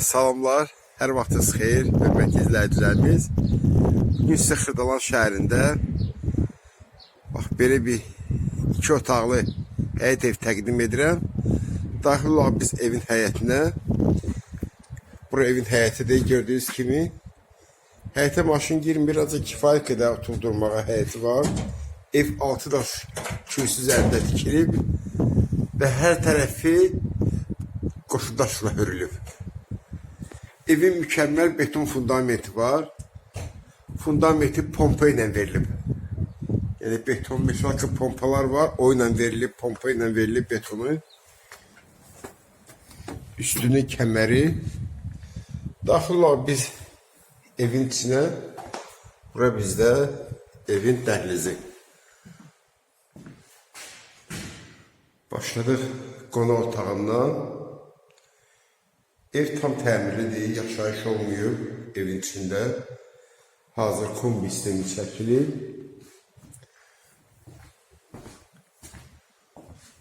Salamlar, hər vaxtınız xeyir, hörmətli izləyicilərimiz. Bugün sizə Xırdalan şəhərində bax belə bir iki otaqlı həyət ev təqdim edirəm. Daxil olaq biz evin həyətinə. Bura evin həyətidir, gördüyünüz kimi. Həyətə maşın girmir, ancaq kifayət qədər oturdurmağa həyəti var. Ev altı daş kürsü üzərində tikilib və hər tərəfi qoşudaşla hörülüb. Evin mükəmməl beton fundamenti var. Fundamenti pompa ilə verilib. Yəni beton meşalka pompalar var. O ilə verilib, pompa ilə verilib betonu. Üstünün kəməri. Daxil olaq biz evin içinə. Bura bizdə evin dəhlizi. Başladıq qonaq otağından. Ev tam təmirlidir, yaşayış olmuyor evin içində. Hazır kombi sistemi çəkilir.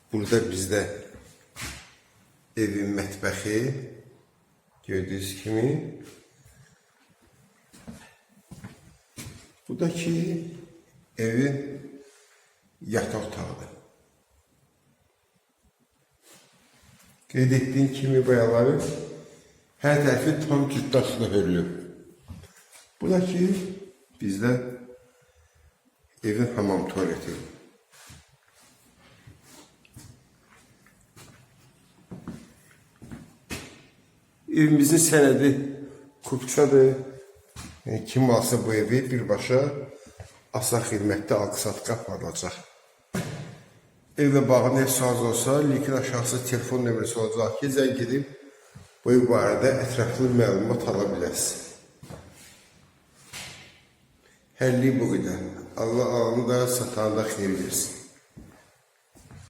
Burada bizdə evin mətbəxi gördüyünüz kimi. Bu da ki evin yataq otağıdır. Qeyd etdiyim kimi boyaları hər tərəfi tam cütdaşla hörülüb. Bu da ki bizdə evin hamam tualeti. Evimizin sənədi kupçadır. Yəni, kim alsa bu evi birbaşa asal xidmətdə alqı-satqı aparılacaq. Evlə bağlı nə sualınız olsa, linkin aşağısı telefon nömrəsi olacaq ki, zəng edib bu barədə ətraflı məlumat ala bilərsiniz. Həlli bu qədər. Allah alanı da satanı da xeyir versin.